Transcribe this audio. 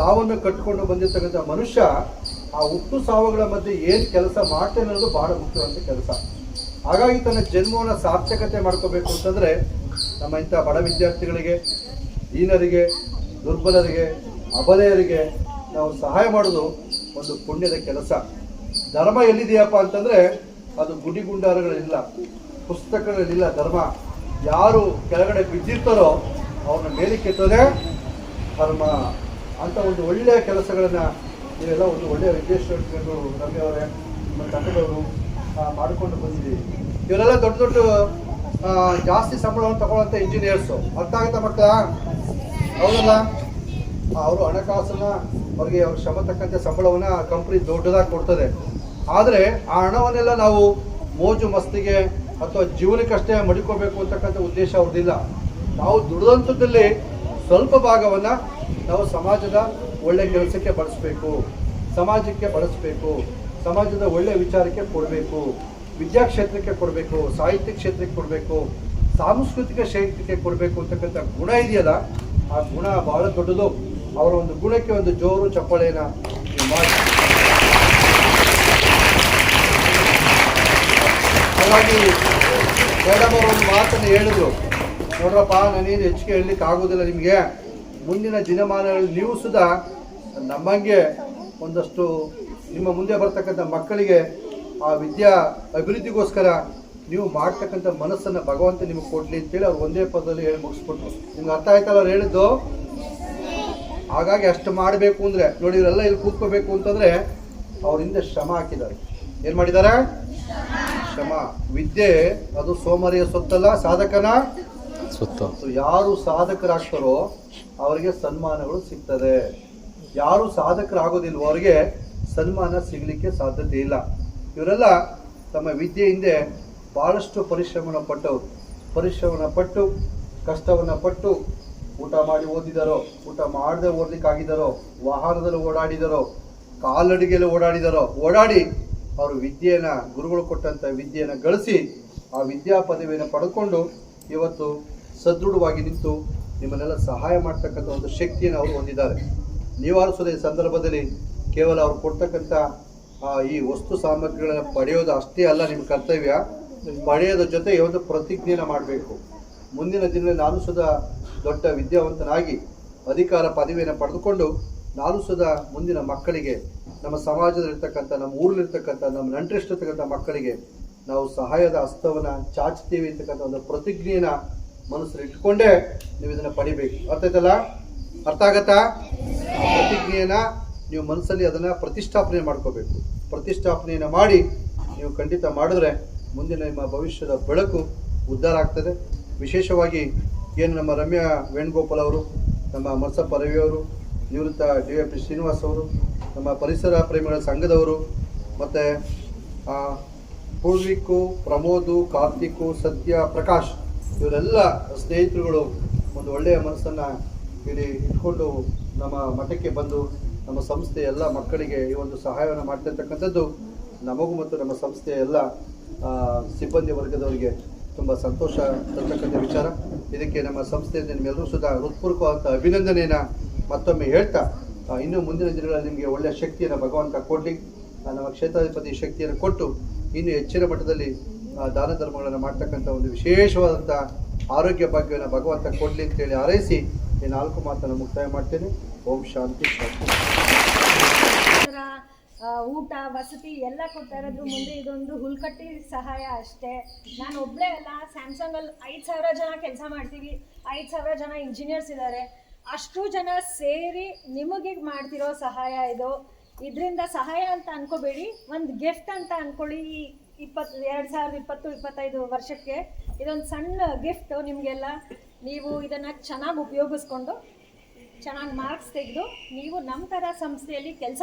ಸಾವನ್ನು ಕಟ್ಟಿಕೊಂಡು ಬಂದಿರ್ತಕ್ಕಂಥ ಮನುಷ್ಯ ಆ ಹುಟ್ಟು ಸಾವುಗಳ ಮಧ್ಯೆ ಏನು ಕೆಲಸ ಮಾಡ್ತೇನೆ ಅನ್ನೋದು ಬಹಳ ಮುಖ್ಯವಾದ ಕೆಲಸ. ಹಾಗಾಗಿ ತನ್ನ ಜನ್ಮವನ್ನು ಸಾರ್ಥಕತೆ ಮಾಡ್ಕೋಬೇಕು ಅಂತಂದ್ರೆ ನಮ್ಮ ಇಂಥ ಬಡ ವಿದ್ಯಾರ್ಥಿಗಳಿಗೆ, ದೀನರಿಗೆ, ದುರ್ಬಲರಿಗೆ, ಅಬಲೆಯರಿಗೆ ನಾವು ಸಹಾಯ ಮಾಡೋದು ಒಂದು ಪುಣ್ಯದ ಕೆಲಸ. ಧರ್ಮ ಎಲ್ಲಿದೆಯಪ್ಪ ಅಂತಂದ್ರೆ ಅದು ಗುಡಿ ಗುಂಡಾರಗಳಿಲ್ಲ ಪುಸ್ತಕಗಳಲ್ಲಿಲ್ಲ ಧರ್ಮ. ಯಾರು ಕೆಳಗಡೆ ಬಿದ್ದಿರ್ತಾರೋ ಅವ್ರನ್ನ ಮೇಲೆ ಕೆತ್ತೋದೇ ಧರ್ಮ. ಅಂತ ಒಂದು ಒಳ್ಳೆಯ ಕೆಲಸಗಳನ್ನ ನೀವೆಲ್ಲ ಒಂದು ಒಳ್ಳೆಯ ವಿದ್ಯಾರ್ಥಿಗಳು ರಮ್ಯವರೇ ನಿಮ್ಮ ತಂಡದವರು ಮಾಡಿಕೊಂಡು ಮಾಡ್ಕೊಂಡು ಬಂದಿದ್ದೀವಿ ಇವರೆಲ್ಲ ದೊಡ್ಡ ದೊಡ್ಡ ಜಾಸ್ತಿ ಸಂಬಳವನ್ನು ತಗೊಳ್ಳೋಂಥ ಇಂಜಿನಿಯರ್ಸು ಅರ್ಥ ಆಗುತ್ತಾ ಮಕ್ಕಳ? ಹೌದಲ್ಲ? ಅವರು ಹಣಕಾಸನ್ನು, ಅವ್ರಿಗೆ ಅವ್ರ ಶ್ರಮ ತಕ್ಕಂತೆ ಸಂಬಳವನ್ನ ಕಂಪ್ನಿ ದೊಡ್ಡದಾಗಿ ಕೊಡ್ತದೆ. ಆದರೆ ಆ ಹಣವನ್ನೆಲ್ಲ ನಾವು ಮೋಜು ಮಸ್ತಿಗೆ ಅಥವಾ ಜೀವನಕ್ಕಷ್ಟೇ ಮಡಿಕೋಬೇಕು ಅಂತಕ್ಕಂಥ ಉದ್ದೇಶ ಅವ್ರದ್ದಿಲ್ಲ. ನಾವು ದುಡಿದಂಥದ್ದಲ್ಲಿ ಸ್ವಲ್ಪ ಭಾಗವನ್ನ ನಾವು ಸಮಾಜದ ಒಳ್ಳೆ ಕೆಲಸಕ್ಕೆ ಬಳಸಬೇಕು, ಸಮಾಜಕ್ಕೆ ಬಳಸಬೇಕು, ಸಮಾಜದ ಒಳ್ಳೆ ವಿಚಾರಕ್ಕೆ ಕೊಡಬೇಕು ವಿದ್ಯಾಕ್ಷೇತ್ರಕ್ಕೆ ಕೊಡಬೇಕು, ಸಾಹಿತ್ಯ ಕ್ಷೇತ್ರಕ್ಕೆ ಕೊಡಬೇಕು, ಸಾಂಸ್ಕೃತಿಕ ಕ್ಷೇತ್ರಕ್ಕೆ ಕೊಡಬೇಕು ಅಂತಕ್ಕಂಥ ಗುಣ ಇದೆಯಲ್ಲ, ಆ ಗುಣ ಬಹಳ ದೊಡ್ಡದು. ಅವರ ಒಂದು ಗುಣಕ್ಕೆ ಒಂದು ಜೋರು ಚಪ್ಪಾಳೆನ ನೀವು ಮಾಡಿ. ಹಾಗಾಗಿ ಮೇಡಮ್ ಅವರು ಒಂದು ಮಾತನ್ನು ಹೇಳಿದ್ರು. ನೋಡ್ರಪ್ಪ ನಾನೇನು ಹೆಚ್ಚಿಗೆ ಹೇಳಲಿಕ್ಕೆ ಆಗೋದಿಲ್ಲ ನಿಮಗೆ. ಮುಂದಿನ ದಿನಮಾನಗಳಲ್ಲಿ ನೀವು ಸುಧಾ ನಮ್ಮಂಗೆ ಒಂದಷ್ಟು ನಿಮ್ಮ ಮುಂದೆ ಬರ್ತಕ್ಕಂಥ ಮಕ್ಕಳಿಗೆ ಆ ವಿದ್ಯಾ ಅಭಿವೃದ್ಧಿಗೋಸ್ಕರ ನೀವು ಮಾಡ್ತಕ್ಕಂಥ ಮನಸ್ಸನ್ನು ಭಗವಂತ ನಿಮಗೆ ಕೊಡಲಿ ಅಂತೇಳಿ ಅವ್ರು ಒಂದೇ ಪದದಲ್ಲಿ ಹೇಳಿ ಮುಗಿಸ್ಬಿಟ್ರು. ನಿಮ್ಗೆ ಅರ್ಥ ಆಯ್ತಲ್ಲ ಅವ್ರು ಹೇಳಿದ್ದು? ಹಾಗಾಗಿ ಅಷ್ಟು ಮಾಡಬೇಕು ಅಂದರೆ, ನೋಡಿ ಇವರೆಲ್ಲ ಇಲ್ಲಿ ಕೂತ್ಕೋಬೇಕು ಅಂತಂದರೆ ಅವ್ರ ಹಿಂದೆ ಶ್ರಮ ಹಾಕಿದ್ದಾರೆ. ಏನು ಮಾಡಿದ್ದಾರೆ ಶ್ರಮ. ವಿದ್ಯೆ ಅದು ಸೋಮರಿಯ ಸೊತ್ತಲ್ಲ, ಸಾಧಕನ ಸುತ್ತ. ಯಾರು ಸಾಧಕರಾಗ್ತಾರೋ ಅವರಿಗೆ ಸನ್ಮಾನಗಳು ಸಿಗ್ತದೆ. ಯಾರು ಸಾಧಕರಾಗೋದಿಲ್ವೋ ಅವರಿಗೆ ಸನ್ಮಾನ ಸಿಗಲಿಕ್ಕೆ ಸಾಧ್ಯತೆ ಇಲ್ಲ. ಇವರೆಲ್ಲ ತಮ್ಮ ವಿದ್ಯೆ ಹಿಂದೆ ಭಾಳಷ್ಟು ಪರಿಶ್ರಮನ ಪಟ್ಟವರು ಪರಿಶ್ರಮನ ಪಟ್ಟು, ಕಷ್ಟವನ್ನು ಪಟ್ಟು ಊಟ ಮಾಡಿ ಓದಿದಾರೋ, ಊಟ ಮಾಡದೆ ಓದಲಿಕ್ಕಾಗಿದ್ದಾರೋ, ವಾಹನದಲ್ಲಿ ಓಡಾಡಿದಾರೋ, ಕಾಲಡಿಗೆಯಲ್ಲಿ ಓಡಾಡಿದಾರೋ, ಓಡಾಡಿ ಅವರು ವಿದ್ಯೆನ ಗುರುಗಳು ಕೊಟ್ಟಂಥ ವಿದ್ಯೆಯನ್ನು ಗಳಿಸಿ ಆ ವಿದ್ಯಾ ಪದವಿಯನ್ನು ಪಡ್ಕೊಂಡು ಇವತ್ತು ಸದೃಢವಾಗಿ ನಿಂತು ನಿಮ್ಮನ್ನೆಲ್ಲ ಸಹಾಯ ಮಾಡ್ತಕ್ಕಂಥ ಒಂದು ಶಕ್ತಿಯನ್ನು ಅವರು ಹೊಂದಿದ್ದಾರೆ. ನಿವಾರಿಸೋದ ಈ ಸಂದರ್ಭದಲ್ಲಿ ಕೇವಲ ಅವರು ಕೊಡ್ತಕ್ಕಂಥ ಈ ವಸ್ತು ಸಾಮಗ್ರಿಗಳನ್ನು ಪಡೆಯೋದು ಅಷ್ಟೇ ಅಲ್ಲ ನಿಮ್ಮ ಕರ್ತವ್ಯ. ಪಡೆಯೋದ್ರ ಜೊತೆ ಒಂದು ಪ್ರತಿಜ್ಞೆಯನ್ನು ಮಾಡಬೇಕು. ಮುಂದಿನ ದಿನದಲ್ಲಿ ನಾನು ಸದಾ ದೊಡ್ಡ ವಿದ್ಯಾವಂತನಾಗಿ ಅಧಿಕಾರ ಪದವಿಯನ್ನು ಪಡೆದುಕೊಂಡು ನಾನು ಸದ ಮುಂದಿನ ಮಕ್ಕಳಿಗೆ, ನಮ್ಮ ಸಮಾಜದಲ್ಲಿರ್ತಕ್ಕಂಥ, ನಮ್ಮ ಊರಲ್ಲಿರ್ತಕ್ಕಂಥ, ನಮ್ಮ ನಂಟರಿಷ್ಟಿರ್ತಕ್ಕಂಥ ಮಕ್ಕಳಿಗೆ ನಾವು ಸಹಾಯದ ಹಸ್ತವನ್ನು ಚಾಚ್ತೀವಿ ಅಂತಕ್ಕಂಥ ಒಂದು ಪ್ರತಿಜ್ಞೆನ ಮನಸ್ಸಲ್ಲಿ ಇಟ್ಕೊಂಡೇ ನೀವು ಇದನ್ನು ಪಡಿಬೇಕು. ಅರ್ಥ ಆಯ್ತಲ್ಲ ಅರ್ಥ ಆಗತ್ತಾ? ಪ್ರತಿಜ್ಞೆಯನ್ನು ನೀವು ಮನಸ್ಸಲ್ಲಿ ಅದನ್ನು ಪ್ರತಿಷ್ಠಾಪನೆ ಮಾಡ್ಕೋಬೇಕು. ಪ್ರತಿಷ್ಠಾಪನೆಯನ್ನು ಮಾಡಿ ನೀವು ಖಂಡಿತ ಮಾಡಿದ್ರೆ ಮುಂದಿನ ನಿಮ್ಮ ಭವಿಷ್ಯದ ಬೆಳಕು ಉದ್ಧಾರ ಆಗ್ತದೆ. ವಿಶೇಷವಾಗಿ ಏನು ನಮ್ಮ ರಮ್ಯಾ ವೇಣುಗೋಪಾಲ್ ಅವರು, ನಮ್ಮ ಮರ್ಸಪ್ಪ ರವಿಯವರು ನಿವೃತ್ತ ಡಿ ಎ ಪಿ ಶ್ರೀನಿವಾಸ್ ಅವರು, ನಮ್ಮ ಪರಿಸರ ಪ್ರೇಮಿಗಳ ಸಂಘದವರು, ಮತ್ತು ಪೂರ್ವಿಕು, ಪ್ರಮೋದು, ಕಾರ್ತಿಕು, ಸತ್ಯ, ಪ್ರಕಾಶ್ ಇವರೆಲ್ಲ ಸ್ನೇಹಿತರುಗಳು ಒಂದು ಒಳ್ಳೆಯ ಮನಸ್ಸನ್ನು ಇಲ್ಲಿ ಇಟ್ಕೊಂಡು ನಮ್ಮ ಮಠಕ್ಕೆ ಬಂದು ನಮ್ಮ ಸಂಸ್ಥೆ ಎಲ್ಲ ಮಕ್ಕಳಿಗೆ ಈ ಒಂದು ಸಹಾಯವನ್ನು ಮಾಡ್ತಿರ್ತಕ್ಕಂಥದ್ದು ನಮಗೂ ಮತ್ತು ನಮ್ಮ ಸಂಸ್ಥೆಯ ಎಲ್ಲ ಸಿಬ್ಬಂದಿ ವರ್ಗದವರಿಗೆ ತುಂಬ ಸಂತೋಷ ತರ್ತಕ್ಕಂಥ ವಿಚಾರ. ಇದಕ್ಕೆ ನಮ್ಮ ಸಂಸ್ಥೆಯಿಂದ ನಿಮ್ಮೆಲ್ಲರೂ ಸುಧಾ ಹೃತ್ಪೂರ್ವಕವಾದಂಥ ಅಭಿನಂದನೆಯನ್ನು ಮತ್ತೊಮ್ಮೆ ಹೇಳ್ತಾ ಇನ್ನೂ ಮುಂದಿನ ದಿನಗಳಲ್ಲಿ ನಿಮಗೆ ಒಳ್ಳೆಯ ಶಕ್ತಿಯನ್ನು ಭಗವಂತ ಕೊಡಲಿ. ನಮ್ಮ ಕ್ಷೇತ್ರಾಧಿಪತಿ ಶಕ್ತಿಯನ್ನು ಕೊಟ್ಟು ಇನ್ನೂ ಹೆಚ್ಚಿನ ಮಟ್ಟದಲ್ಲಿ ದಾನ ಧರ್ಮಗಳನ್ನು ಮಾಡ್ತಕ್ಕಂಥ ಒಂದು ವಿಶೇಷವಾದಂಥ ಆರೋಗ್ಯ ಭಾಗ್ಯವನ್ನು ಭಗವಂತ ಕೊಡಲಿ ಅಂತೇಳಿ ಹಾರೈಸಿ ಈ ನಾಲ್ಕು ಮಾತನ್ನು ಮುಕ್ತಾಯ ಮಾಡ್ತೇನೆ. ಓಂ ಶಾಂತಿ ಊಟ, ವಸತಿ ಎಲ್ಲ ಕೊಡ್ತಾ ಇರೋದ್ರ ಮುಂದೆ ಇದೊಂದು ಹುಲ್ಕಟ್ಟಿ ಸಹಾಯ ಅಷ್ಟೇ. ನಾನು ಒಬ್ಬಳೇ ಅಲ್ಲ. ಸ್ಯಾಮ್ಸಂಗಲ್ಲಿ ಐದು ಸಾವಿರ ಜನ ಕೆಲಸ ಮಾಡ್ತೀವಿ. ಐದು ಸಾವಿರ ಜನ ಇಂಜಿನಿಯರ್ಸ್ ಇದ್ದಾರೆ. ಅಷ್ಟು ಜನ ಸೇರಿ ನಿಮಗೆ ಮಾಡ್ತಿರೋ ಸಹಾಯ ಇದು. ಇದರಿಂದ ಸಹಾಯ ಅಂತ ಅನ್ಕೋಬೇಡಿ. ಒಂದು ಗಿಫ್ಟ್ ಅಂತ ಅನ್ಕೊಳ್ಳಿ. ಇಪ್ಪತ್ತು, ಎರಡು ಸಾವಿರದ ಇಪ್ಪತ್ತು, ಇಪ್ಪತ್ತೈದು ವರ್ಷಕ್ಕೆ ಇದೊಂದು ಸಣ್ಣ ಗಿಫ್ಟು ನಿಮಗೆಲ್ಲ. ನೀವು ಇದನ್ನು ಚೆನ್ನಾಗಿ ಉಪಯೋಗಿಸ್ಕೊಂಡು, ಚೆನ್ನಾಗಿ ಮಾರ್ಕ್ಸ್ ತೆಗೆದು, ನೀವು ನಮ್ಮ ಥರ ಸಂಸ್ಥೆಯಲ್ಲಿ ಕೆಲಸ